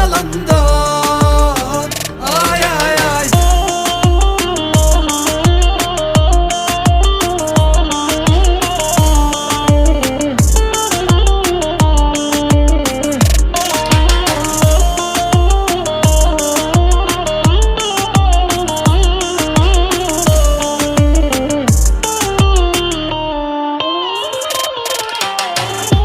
yalandan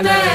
Amen.